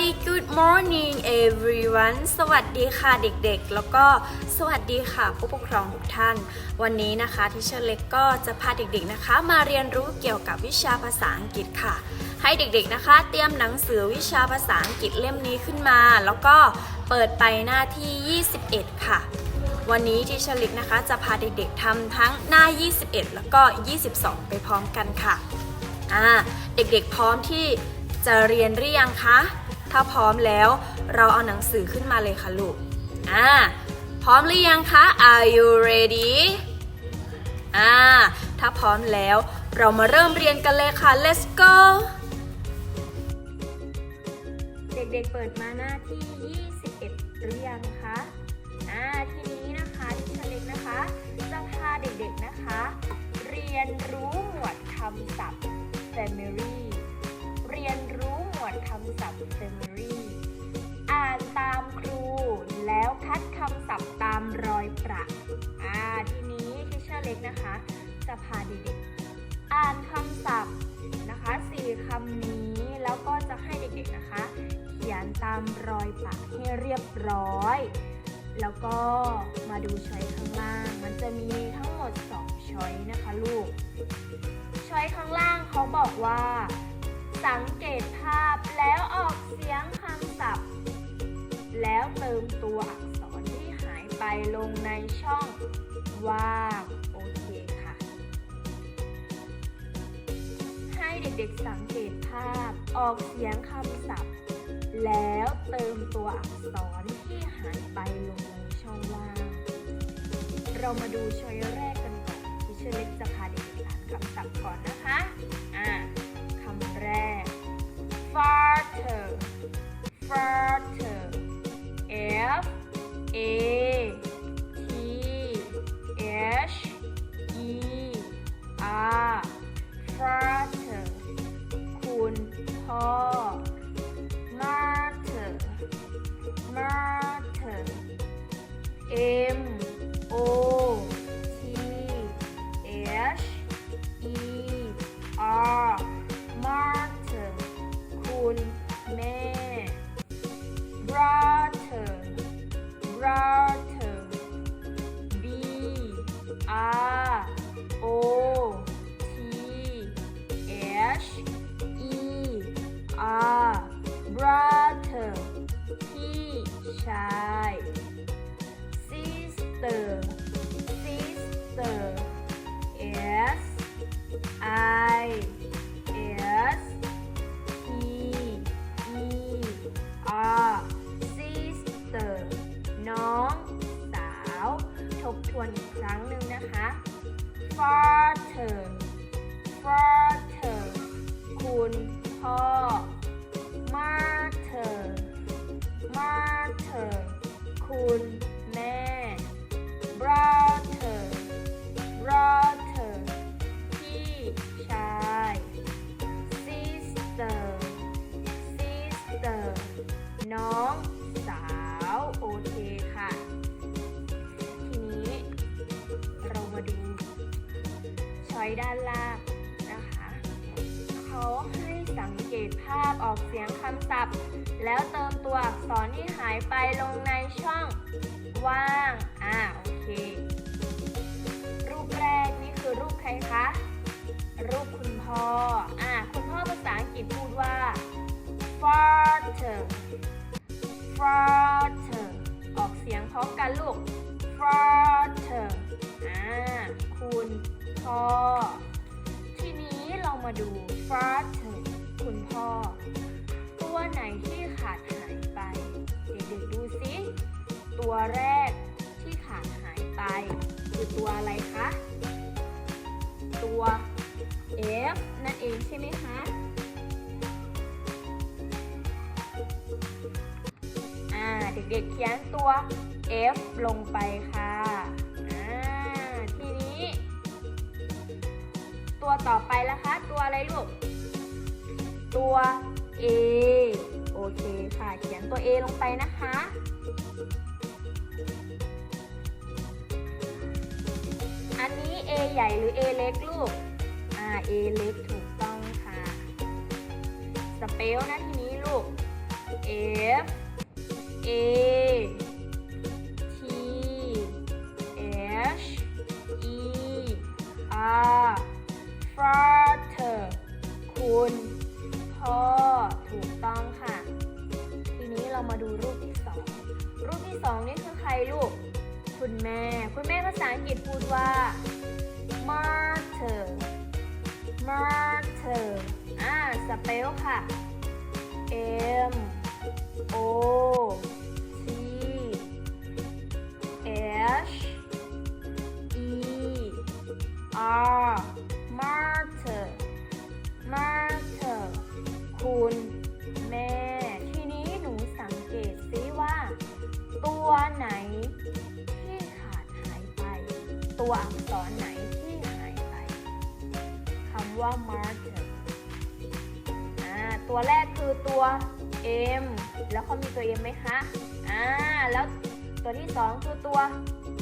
Hi good morning everyone สวัสดีค่ะเด็กๆ แล้วก็สวัสดีค่ะผู้ปกครองทุกท่าน วันนี้นะคะทิเชอร์เล็กก็จะพาเด็กๆนะคะ มาเรียนรู้เกี่ยวกับวิชาภาษาอังกฤษค่ะ ให้เด็กๆนะคะ เตรียมหนังสือวิชาภาษาอังกฤษเล่มนี้ขึ้นมา แล้วก็เปิดไปหน้าที่ 21 ค่ะ วันนี้ทิเชอร์เล็กนะคะ จะพาเด็กๆทำทั้งหน้า 21 แล้วก็ 22 ไปพร้อมกันค่ะอ่าเด็กๆพร้อมที่จะเรียนหรือยังคะ ถ้าพร้อมแล้วเราเอาหนังสือขึ้นมาเลยค่ะลูก อ่า พร้อมหรือยังคะ Are you ready อ่า ถ้าพร้อมแล้วเรามาเริ่มเรียนกันเลยค่ะ Let's go เด็กๆเปิดมาหน้าที่ 21 หรือยังคะ อ่า ทีนี้นะคะที่เชอเล็กนะคะ จะพาเด็กๆนะคะ เรียนรู้หมวดคำศัพท์ family เรียนรู้ วดคำศัพท์ family อ่านตามครูแล้วคัดคำศัพท์ตามรอยประอ่าทีนี้ที่เชอร์เล็กนะคะ จะพาเด็กๆอ่านคำศัพท์นะคะสี่คำนี้แล้วก็จะให้เด็กๆนะคะ เขียนตามรอยประให้เรียบร้อย แล้วก็มาดูช้อยข้างล่าง มันจะมีทั้งหมด 2 ช้อยนะคะลูกช้อยข้างล่างเขาบอกว่า สังเกตภาพแล้วออกเสียงคำศัพท์ แล้วเติมตัวอักษรที่หายไปลงในช่องว่างโอเคค่ะ ให้เด็กๆสังเกตภาพออกเสียงคำศัพท์ แล้วเติมตัวอักษรที่หายไปลงในช่องว่าง เรามาดูช้อยแรกกันก่อนที่เชเล็กจะพาเด็กๆอ่านคำศัพท์ก่อนนะคะ อ่า fertile fertile น้องสาว ทบทวนอีกครั้งหนึ่งนะคะ father father คุณพ่อ mother mother คุณแม่ brother brother พี่ชาย sister sister น้อง ช้ด้านล่างนะคะเขาให้สังเกตภาพออกเสียงคำศัพท์ แล้วเติมตัวอักษรที่หายไปลงในช่องว่าง อ่าโอเค รูปแรกนี่คือรูปใครคะ รูปคุณพ่อ อ่าคุณพ่อภาษาอังกฤษพูดว่า father father ออกเสียงพร้อมกันลูก พ่อ ทีนี้เรามาดู father คุณพ่อ ตัวไหนที่ขาดหายไป เด็กๆดูสิตัวแรกที่ขาดหายไป คือตัวอะไรคะ ตัว F นั่นเองใช่ไหมคะ อ่า เด็กๆเขียนตัว F ลงไปค่ะ ตัวต่อไปละคะ ตัวอะไรลูก ตัว A โอเคค่ะ เขียนตัว A ลงไปนะคะ อันนี้ A ใหญ่หรือ A เล็กลูก อ่า A เล็กถูกต้องค่ะ สเปลนะทีนี้ลูก F A father คุณพ่อถูกต้องค่ะ ทีนี้เรามาดูรูปที่สองรูปที่สองนี่คือใครลูก คุณแม่ คุณแม่ภาษาอังกฤษพูดว่า mother mother อ่าสเปลค่ะ M O T H E R ตัวอักษรไหนที่หายไปคำว่า mother ตัวแรกคือตัว M แล้วเขามีตัว M ไหมคะอ่าแล้วตัวที่สองคือตัว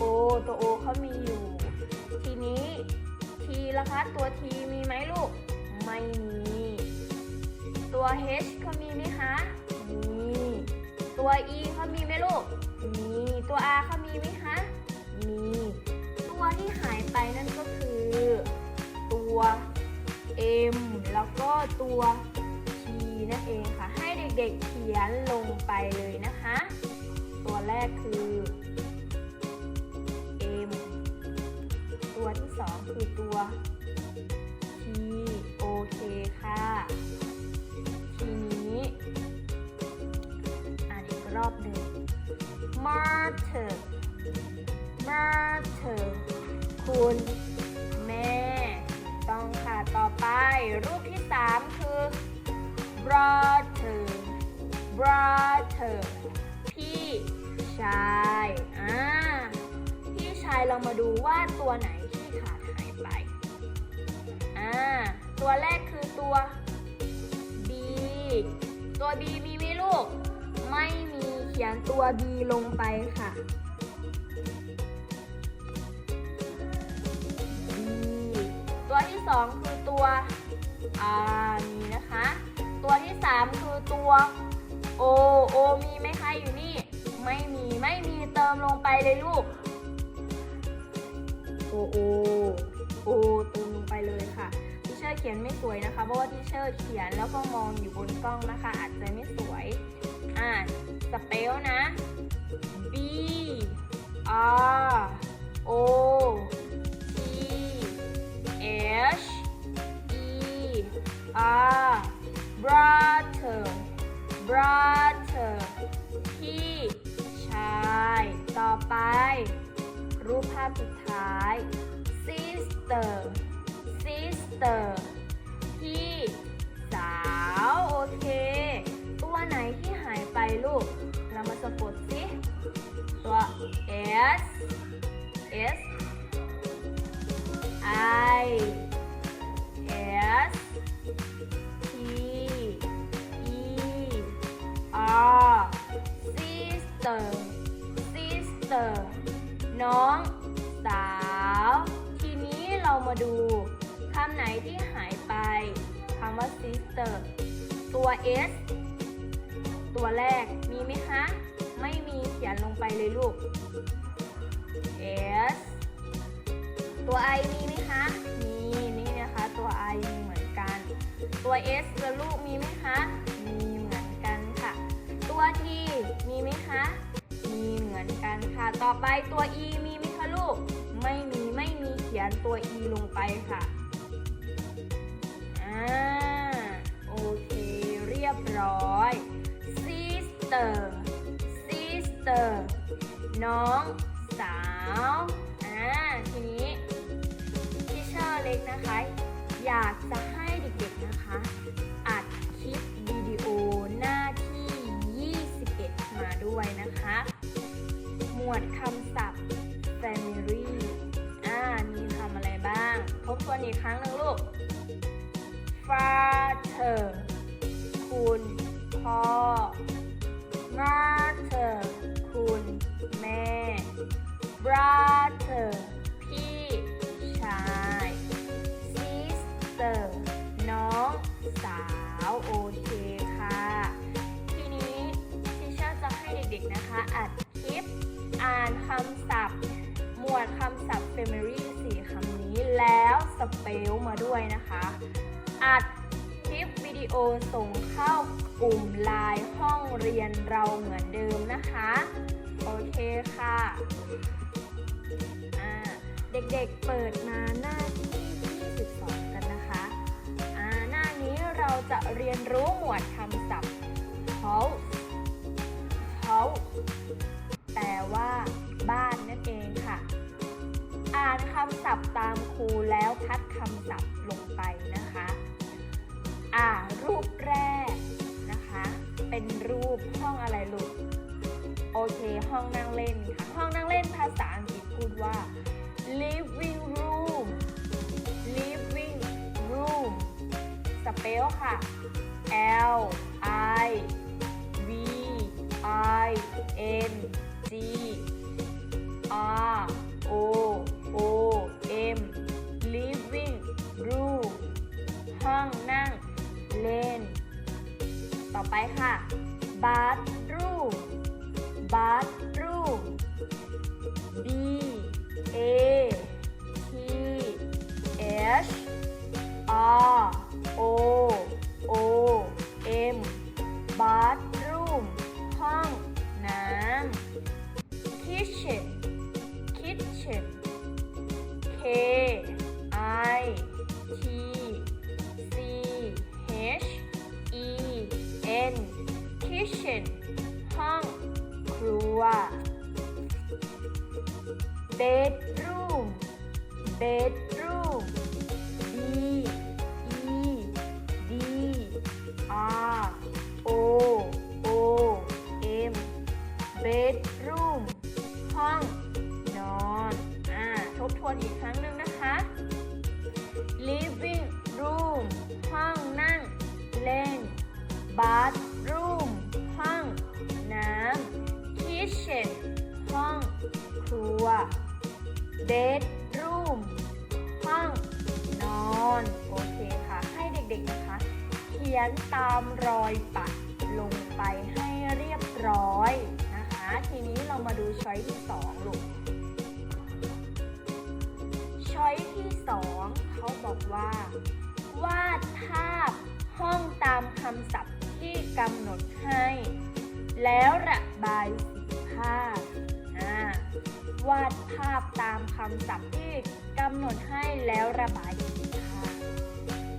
O ตัว O เขามีอยู่ ทีนี้ T ละคะตัว T มีไหมลูก ไม่มี ตัว H เขามีไหมคะ มี ตัว E เขามีไหมลูก มี ตัว R เขามีไหมคะ มี ที่หายไปนั่นก็คือ ตัว M แล้วก็ตัว T นั่นเองค่ะ ให้เด็กๆเขียนลงไปเลยนะคะ ตัวแรกคือ M ตัวที่สองคือตัว T โอเคค่ะทีนี้อ่านอีกรอบหนึ่ง Mother Mother คุณแม่ ต้องค่ะต่อไปรูปที่ 3 คือ brother brother พี่ชายอ่าพี่ชายเรามาดูว่าตัวไหนที่ขาดหายไปอ่าตัวแรกคือตัว B ตัว B มีไหมลูก ไม่มีเขียนตัว B ลงไปค่ะ 2 คือตัวอ่านี่นะคะ ตัวที่ 3 คือตัวโอโอมีไหมคะอยู่นี่ ไม่มีไม่มีเติมลงไปเลยลูกโอโอโอเติมลงไปเลยค่ะทีเชอร์เขียนไม่สวยนะคะ เพราะว่าทีเชอร์เขียนแล้วก็มองอยู่บนกล้องนะคะ อาจจะไม่สวยอ่าสเปลนะ B R O H E R brother brother พี่ชาย ต่อไป รูปภาพสุดท้าย sister sister พี่สาว โอเค ตัวไหนที่หายไปลูก เรามาสะกดสิ ตัว S sister sister น้องสาว ทีนี้เรามาดูคำไหนที่หายไปคำว่า sister ตัว S ตัวแรกมีไหมคะ ไม่มีเขียนลงไปเลยลูก S ตัว I มีไหมคะ มีนี่นะคะ ตัว I มีเหมือนกัน ตัว S กับลูกมีไหมคะ T มีไหมคะ มีเหมือนกันค่ะ ต่อไปตัว E มีไหมคะลูก ไม่มีไม่มีเขียนตัว E ลงไปค่ะ อ่า โอเค เรียบร้อย sister sister น้องสาว อ่า ทีนี้ทิเชอร์เล็กนะคะ อยากจะให้เด็กๆนะคะ วดคำศัพท์ family อ่า มีคำอะไรบ้าง ทบทวนอีกครั้งหนึ่งลูก father เปลมาด้วยนะคะ อัดคลิปวิดีโอส่งเข้ากลุ่มไลน์ห้องเรียนเราเหมือนเดิมนะคะ โอเคค่ะเด็กๆเปิดมาหน้าที่22กันนะคะหน้านี้เราจะเรียนรู้หมวดคำศัพท์ house house แปลว่าบ้านนั่นเองค่ะ อ่านคำศัพท์ตามครูแล้วคัดคำศัพท์ลงไปนะคะ อ่ารูปแรกนะคะ เป็นรูปห้องอะไรลูก โอเค ห้องนั่งเล่นค่ะ ห้องนั่งเล่นภาษาอังกฤษพูดว่า living room living room สเปลค่ะ L I V I N ห้องนั่งเล่น ต่อไปค่ะ bathroom bathroom B A T H R O O M bathroom kitchen ห้องครัว bedroom bedroom B E D R bedroom ห้องนอน โอเคค่ะ ให้เด็กๆนะคะ เขียนตามรอยปัดลงไปให้เรียบร้อยนะคะ ทีนี้เรามาดูช้อยที่สองลูก ช้อยที่สองเขาบอกว่า วาดภาพห้องตามคำศัพท์ที่กำหนดให้ แล้วระบายสีภาพ วาดภาพตามคำศัพท์ที่กำหนดให้แล้วระบายสีภาพ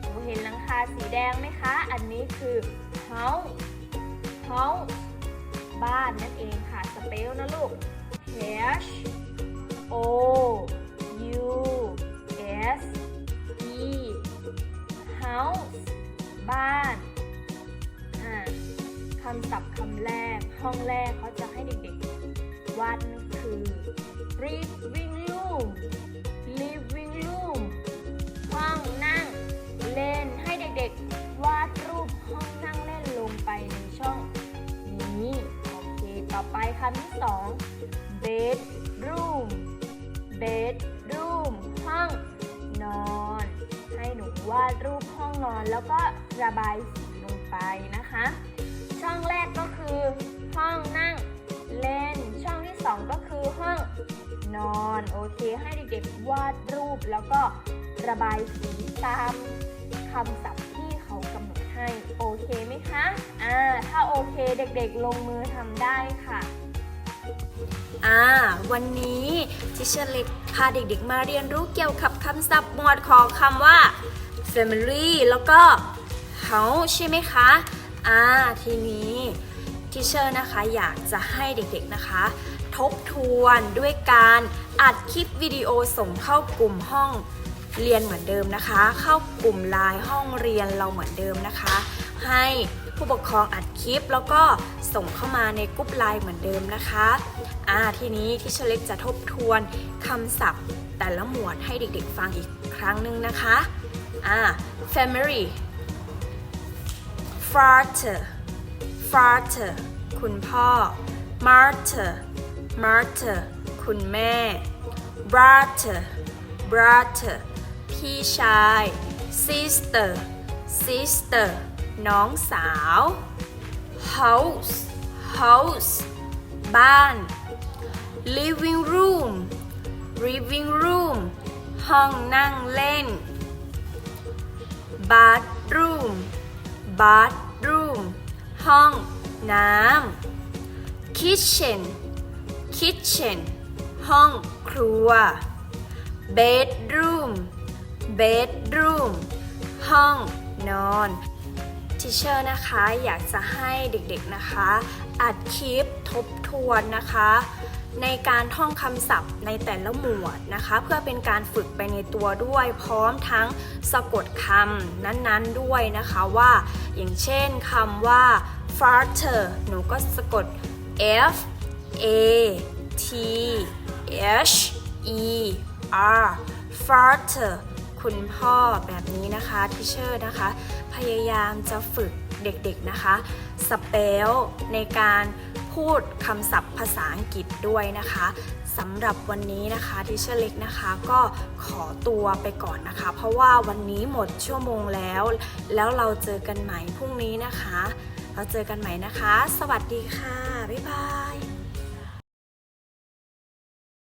หนูเห็นหลังคาสีแดงไหมคะ อันนี้คือ house house บ้านนั่นเองค่ะ สเปลนะลูก H O U S E house บ้านอ่าคำศัพท์คำแรกห้องแรกเขาจะให้เด็กๆวาดนั่นคือ living room living room ห้องนั่งเล่นให้เด็กๆ วาดรูปห้องนั่งเล่นลงไปในช่องนี้โอเค ต่อไปคำที่สอง bedroom bedroom ห้องนอน ให้หนูวาดรูปห้องนอนแล้วก็ระบายสีลงไปนะคะ ช่องแรกก็คือห้องนั่ง นอน โอเค ให้เด็กๆวาดรูปแล้วก็ระบายสีตามคำศัพท์ที่เขากำหนดให้โอเคไหมคะอ่าถ้าโอเคเด็กๆลงมือทำได้ค่ะอ่าวันนี้ทิเชอร์เล็กพาเด็กๆมาเรียนรู้เกี่ยวกับคำศัพท์หมวดของคำว่า family แล้วก็ house ใช่ไหมคะ อ่า ทีนี้ ทิเชอร์นะคะอยากจะให้เด็กๆนะคะ ทบทวนด้วยการอัดคลิปวิดีโอส่งเข้ากลุ่มห้องเรียนเหมือนเดิมนะคะ เข้ากลุ่มไลน์ห้องเรียนเราเหมือนเดิมนะคะ ให้ผู้ปกครองอัดคลิปแล้วก็ส่งเข้ามาในกลุ่มไลน์เหมือนเดิมนะคะอ่าทีนี้ที่เชเล็กจะทบทวนคำศัพท์แต่ละหมวดให้เด็กๆฟังอีกครั้งหนึ่งนะคะอ่า family father father คุณพ่อ mother mother คุณแม่ brother brother พี่ชาย sister sister น้องสาว house house บ้าน living room living room ห้องนั่งเล่น bathroom bathroom ห้องน้ำ kitchen kitchen ห้องครัว bedroom bedroom ห้องนอนทิเชอร์นะคะอยากจะให้เด็กๆนะคะ อัดคลิปทบทวนนะคะ ในการท่องคำศัพท์ในแต่ละหมวดนะคะ เพื่อเป็นการฝึกไปในตัวด้วย พร้อมทั้งสะกดคำนั้นๆด้วยนะคะว่า อย่างเช่นคำว่า father หนูก็สะกด f a t h e r father คุณพ่อแบบนี้นะคะทิเชอร์นะคะ พยายามจะฝึกเด็กๆนะคะสเปลในการพูดคำศัพท์ภาษาอังกฤษด้วยนะคะสำหรับวันนี้นะคะทิเชอร์เล็กนะคะก็ขอตัวไปก่อนนะคะ เพราะว่าวันนี้หมดชั่วโมงแล้ว แล้วเราเจอกันใหม่พรุ่งนี้นะคะ เราเจอกันใหม่นะคะ สวัสดีค่ะ บ๊ายบาย